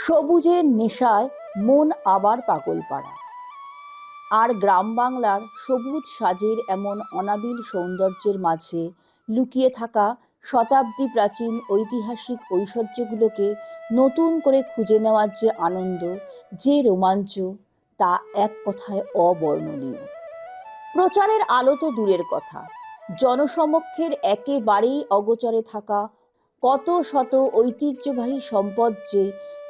সবুজের নেশায় মন আবার পাগল পাড়া আর গ্রাম বাংলার সবুজ সাজের এমন অনাবিল সৌন্দর্যের মাঝে লুকিয়ে থাকা শতাব্দী প্রাচীন ঐতিহাসিক ঐশ্বর্যগুলোকে নতুন করে খুঁজে নেওয়ার যে আনন্দ, যে রোমাঞ্চ, তা এক কথায় অবর্ণনীয়। প্রচারের আলো তো দূরের কথা। জনসমক্ষের একেবারেই অগোচরে থাকা কত শত ঐতিহ্যবাহী সম্পদ যে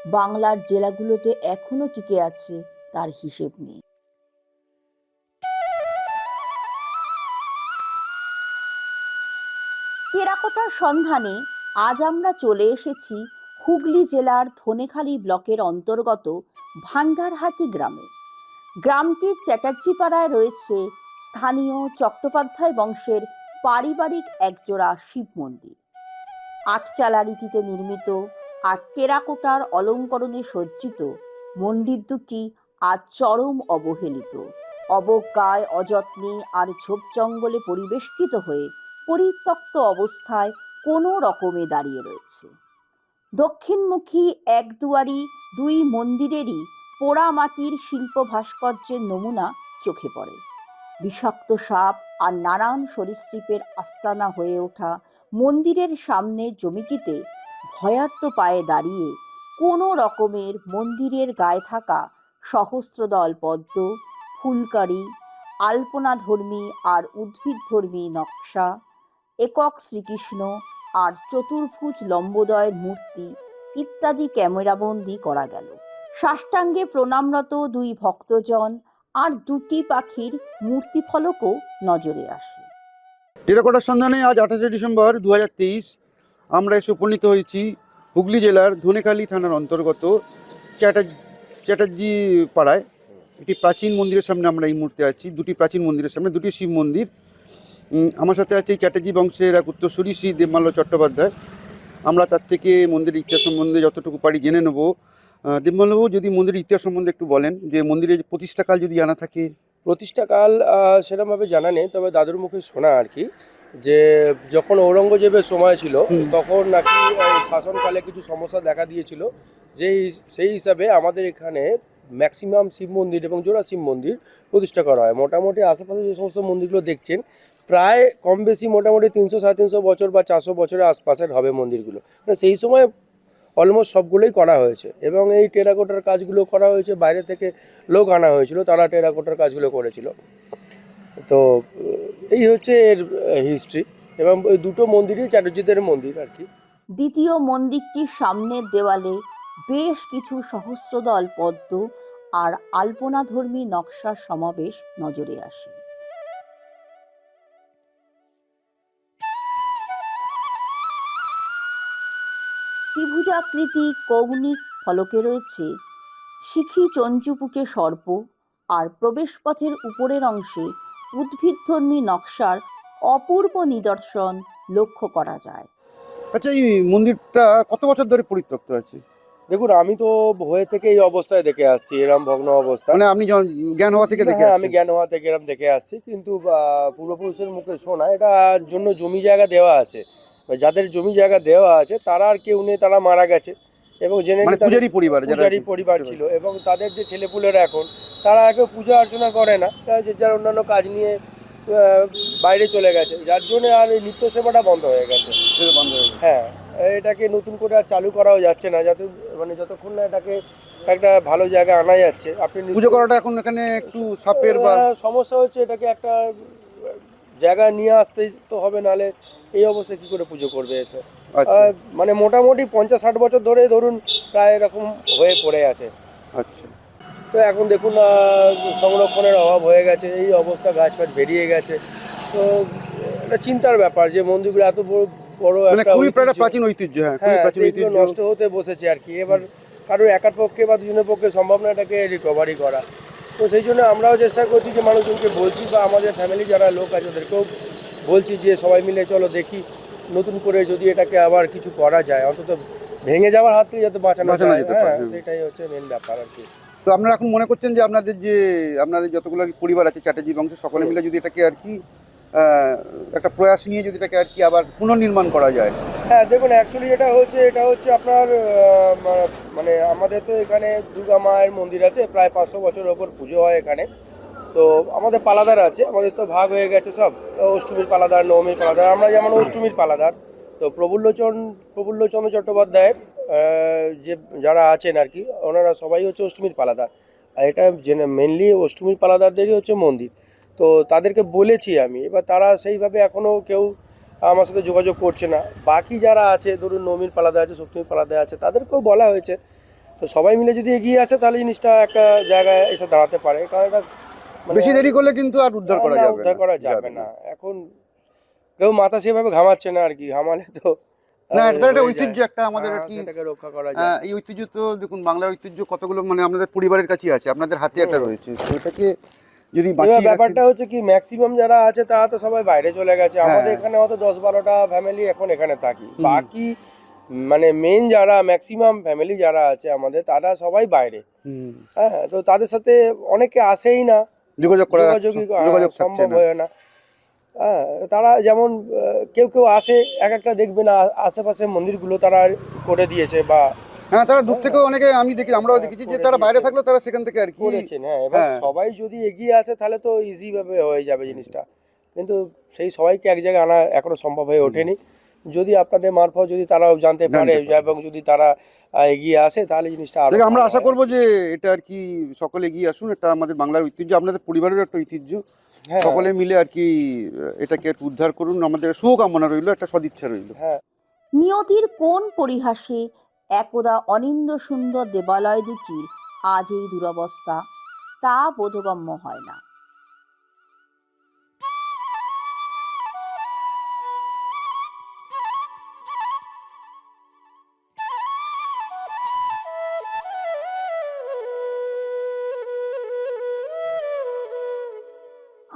বাংলার জেলাগুলোতে এখনও টিকে আছে তার হিসেব নেই। টেরাকোটার সন্ধানে আজ আমরা চলে এসেছি হুগলি জেলার ধনেখালী ব্লকের অন্তর্গত ভান্ডারহাটি গ্রামে। গ্রামটির চ্যাটার্জিপাড়ায় রয়েছে স্থানীয় চট্টোপাধ্যায় বংশের পারিবারিক একজোড়া শিব মন্দির। আটচালা রীতিতে নির্মিত আর টেরাকোটার অলঙ্করণে সজ্জিত মন্দির দুটি আজ চরম অবহেলিত। অবজ্ঞায়, অযত্নে আর ঝোপ জঙ্গলে পরিবেষ্টিত হয়ে পরিত্যক্ত অবস্থায় কোনো রকমে দাঁড়িয়ে রয়েছে। দক্ষিণমুখী এক দুয়ারি দুই মন্দিরেরই পোড়া মাটির শিল্প ভাস্কর্যের নমুনা চোখে পড়ে। বিষাক্ত সাপ আর নানান সরীসৃপের আস্তানা হয়ে ওঠা মন্দিরের সামনের জমিটিতে ভয়ার্ত পায়ে দাঁড়িয়ে কোনো রকমের মন্দিরের গায়ে থাকা সহস্রদল পদ্ম, ফুলকারি, আলপনাধর্মী আর উদ্ভিদধর্মী নকশা, একক শ্রীকৃষ্ণ আর চতুর্ভুজ লম্বোদয়ের মূর্তি ইত্যাদি ক্যামেরাবন্দি করা গেল। সাষ্টাঙ্গে প্রণামরত দুই ভক্তজন আর দুটি পাখির মূর্তিফলকও নজরে আসে। টেরাকোটার সন্ধানে আজ আঠাশে ডিসেম্বর দু হাজার তেইশ আমরা এসে উপনীত হয়েছি হুগলি জেলার ধনেখালী থানার অন্তর্গত চ্যাটার চ্যাটার্জি পাড়ায়। একটি প্রাচীন মন্দিরের সামনে আমরা এই মুহূর্তে আছি। দুটি প্রাচীন মন্দিরের সামনে, দুটি শিব মন্দির। আমার সাথে আছে চ্যাটার্জি বংশের এক উত্তরসূরি শ্রী দেবমাল্য চট্টোপাধ্যায়। আমরা তার থেকে মন্দিরের ইতিহাস সম্বন্ধে যতটুকু পারি জেনে নেব। দেবমাল্যবাবু যদি মন্দিরের ইতিহাস সম্বন্ধে একটু বলেন যে মন্দিরের প্রতিষ্ঠাকাল যদি জানা থাকে। প্রতিষ্ঠাকাল সেরমভাবে জানা নেই, তবে দাদুর মুখে শোনা আর কি। যে যখন ঔরঙ্গজেবের সময় ছিল তখন নাকি শাসনকালে কিছু সমস্যা দেখা দিয়েছিল। যেই সেই হিসাবে আমাদের এখানে ম্যাক্সিমাম শিব মন্দির এবং জোড়া শিব মন্দির প্রতিষ্ঠা করা হয়। মোটামুটি আশেপাশে যে সমস্ত মন্দিরগুলো দেখছেন প্রায় কম বেশি মোটামুটি তিনশো সাড়ে তিনশো বছর বা চারশো বছরের আশপাশের হবে মন্দিরগুলো। মানে সেই সময় অলমোস্ট সবগুলোই করা হয়েছে এবং এই টেরাকোটার কাজগুলো করা হয়েছে। বাইরে থেকে লোক আনা হয়েছিল তারা টেরাকোটার কাজগুলো করেছিল। তো এই হচ্ছে এর হিস্ট্রি এবং ওই দুটো মন্দিরই চ্যাটার্জিদের মন্দির আর কি। দ্বিতীয় মন্দিরটির সামনের দেওয়ালে বেশ কিছু সহস্রদল পদ্ম আর আলপনাধর্মী নকশার সমাবেশ নজরে আসে। ত্রিভুজাকৃতি কৌণিক ফলকে রয়েছে, শিখি চঞ্চুপুকে সর্প আর প্রবেশপথের উপরের অংশে উদ্ভিদধর্মী নকশার অপূর্ব নিদর্শন লক্ষ্য করা যায়। আচ্ছা এই মন্দিরটা কত বছর ধরে পরিত্যক্ত আছে? দেখুন আমি তো হয়ে থেকে এই অবস্থায় দেখে আসছি এরম ভগ্ন অবস্থা। মানে আপনি যখন জ্ঞান হওয়া থেকে দেখে হ্যাঁ, আমি জ্ঞান হওয়া থেকে এরম দেখে আসছি কিন্তু পূর্বপুরুষের মুখে শোনা এটার জন্য জমি জায়গা দেওয়া আছে। যাদের জমি জায়গা দেওয়া আছে তারা আর কেউ নেই তারা মারা গেছে। এবং জেনে মানে পূজারি পরিবার পূজারি পরিবার ছিল। এবং তাদের যে ছেলেপুলেরা এখন তারা একে পূজা অর্চনা করে না। তারা যে যার অন্যান্য কাজ নিয়ে বাইরে চলে গেছে। যার জন্য আর এই নিত্য সেবাটা বন্ধ হয়ে গেছে। বন্ধ হয়ে গেছে। হ্যাঁ এটাকে নতুন করে আর চালু করাও যাচ্ছে না। যাতে মানে যতক্ষণ না এটাকে একটা ভালো জায়গা আনা যাচ্ছে আপনি পুজো করাটা এখন এখানে একটু সাপের বা সমস্যা হচ্ছে এটাকে একটা জায়গায় নিয়ে আসতে তো হবে নালে এই অবস্থায় কি করে পুজো করবে এসে? আচ্ছা। মানে মোটামুটি পঞ্চাশ ষাট বছর ধরে ধরুন প্রায় এরকম হয়ে পড়ে আছে। আচ্ছা। তো এখন দেখুন সংরক্ষণের অভাব হয়ে গেছে এই অবস্থা গাছ ফাছ বেরিয়ে গেছে। তো এটা চিন্তার ব্যাপার যে মন্দিরগুলো এত বড় বড় মানে একটা খুবই প্রাচীন ঐতিহ্য হ্যাঁ হ্যাঁ প্রাচীন ঐতিহ্য। নষ্ট হতে বসেছে আর কি। এবার কারোর একার পক্ষে বা দুজনের পক্ষে সম্ভব না এটাকে রিকভারি করা। তো সেই জন্য আমরাও চেষ্টা করছি যে মানুষজনকে বলছি বা আমাদের ফ্যামিলি যারা লোক আছে ওদেরকেও বলছি যে সবাই মিলে চলো দেখি নতুন করে যদি এটাকে আবার কিছু করা যায় অন্তত ভেঙে যাওয়ার হাত থেকে যাতে বাঁচানো যায়। হ্যাঁ হ্যাঁ। সেটাই হচ্ছে মেন ব্যাপার আর কি। তো আপনারা এখন মনে করছেন যে আপনাদের যে, আপনাদের যতগুলো পরিবার আছে, চ্যাটার্জি বংশ, সকলে মিলে যদি এটাকে আর কি একটা প্রয়াস নিয়ে যদি এটাকে আর কি আবার পুনর্নির্মাণ করা যায়? হ্যাঁ দেখুন অ্যাকচুয়ালি যেটা হচ্ছে, এটা হচ্ছে আপনার মানে আমাদের তো এখানে দুর্গা মায়ের মন্দির আছে, প্রায় পাঁচশো বছরের ওপর পুজো হয় এখানে। তো আমাদের পালাদার আছে, আমাদের তো ভাগ হয়ে গেছে সব, অষ্টমীর পালাদার, নবমীর পালাদার, আমরা যেমন অষ্টমীর পালাদার, তো প্রফুল্লচন প্রফুল্লচন্দ্র চট্টোপাধ্যায় যে যারা আছেন আর কি ওনারা সবাই হচ্ছে অষ্টমীর পালাদার। আর এটা মেনলি অষ্টমীর পালাদারদেরই হচ্ছে মন্দির। তো তাদেরকে বলেছি আমি এবার তারা সেইভাবে এখনও কেউ আমার সাথে যোগাযোগ করছে না। বাকি যারা আছে ধরুন নবমীর পালাদা আছে সপ্তমীর পালাদা আছে তাদেরকেও বলা হয়েছে। তো সবাই মিলে যদি এগিয়ে আসে তাহলে জিনিসটা একটা জায়গায় এসে দাঁড়াতে পারে। কারণ এটা মানে- বেশি দেরি করলে কিন্তু আর উদ্ধার করা যাবে উদ্ধার করা যাবে না। এখন কেউ মাথা সেভাবে ঘামাচ্ছে না আর কি ঘামালে তো না এটা একটা ঐতিহ্য একটা আমাদের আর হ্যাঁ, কি সেটাকে রক্ষা করা যায়। এই ঐতিহ্য তো দেখুন বাংলার ঐতিহ্য কতগুলো মানে আপনাদের পরিবারের কাছেই আছে আপনাদের হাতে একটা রয়েছে তো যদি বাঁচিয়ে ব্যাপারটা হচ্ছে কি ম্যাক্সিমাম যারা আছে তারা তো সবাই বাইরে চলে গেছে। হ্যাঁ। আমাদের এখানে হয়তো দশ বারোটা ফ্যামিলি এখন এখানে থাকি। বাকি মানে মেন যারা ম্যাক্সিমাম ফ্যামিলি যারা আছে আমাদের তারা সবাই বাইরে। হ্যাঁ তো তাদের সাথে অনেকে আসেই না। যোগাযোগ করা যোগাযোগ সম্ভব হয় না। হ্যাঁ তারা যেমন কেউ কেউ আসে এক একটা দেখবে না আশেপাশে মন্দিরগুলো তারা করে দিয়েছে বা হ্যাঁ তারা দূর থেকেও অনেকে আমি দেখি আমরাও দেখেছি যে তারা বাইরে থাকলে তারা সেখান থেকে আর কি করেছেন হ্যাঁ এবার হ্যাঁ। সবাই যদি এগিয়ে আসে তাহলে তো ইজি ভাবে হয়ে যাবে জিনিসটা কিন্তু সেই সবাইকে এক জায়গায় আনা এখনও সম্ভব হয়ে ওঠেনি যদি আপনাদের মারফত যদি তারাও জানতে পারে এবং যদি তারা এগিয়ে আসে তাহলে জিনিসটা আমরা আশা হয়। করব যে এটা আর কি সকলে এগিয়ে আসুন এটা আমাদের বাংলার ঐতিহ্য আপনাদের পরিবারের একটা ঐতিহ্য হ্যাঁ। সকলে মিলে আর কি এটাকে একটু উদ্ধার করুন। আমাদের শুভকামনা রইল একটা সদিচ্ছা রইল। হ্যাঁ। নিয়তির কোন পরিহাসে একদা অনিন্দ সুন্দর দেবালয় দুটির আজ এই দুরবস্থা তা বোধগম্য হয় না।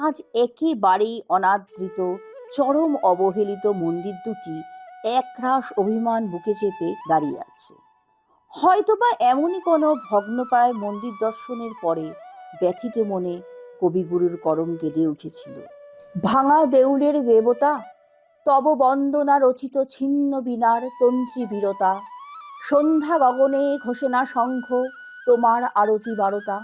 আজ একেবারেই অনাদৃত, চরম অবহেলিত মন্দির দুটি একরাশ অভিমান বুকে চেপে দাঁড়িয়ে আছে। হয়তোবা এমনই কোনো ভগ্নপ্রায় মন্দির দর্শনের পরে ব্যথিত মনে কবিগুরুর করম কেঁদে উঠেছিল। ভাঙা দেউলের দেবতা তব বন্দনা রচিত ছিন্ন বিনার তন্ত্রী বীরতা, সন্ধ্যা গগনে ঘোষণা শঙ্খ তোমার আরতি বারতা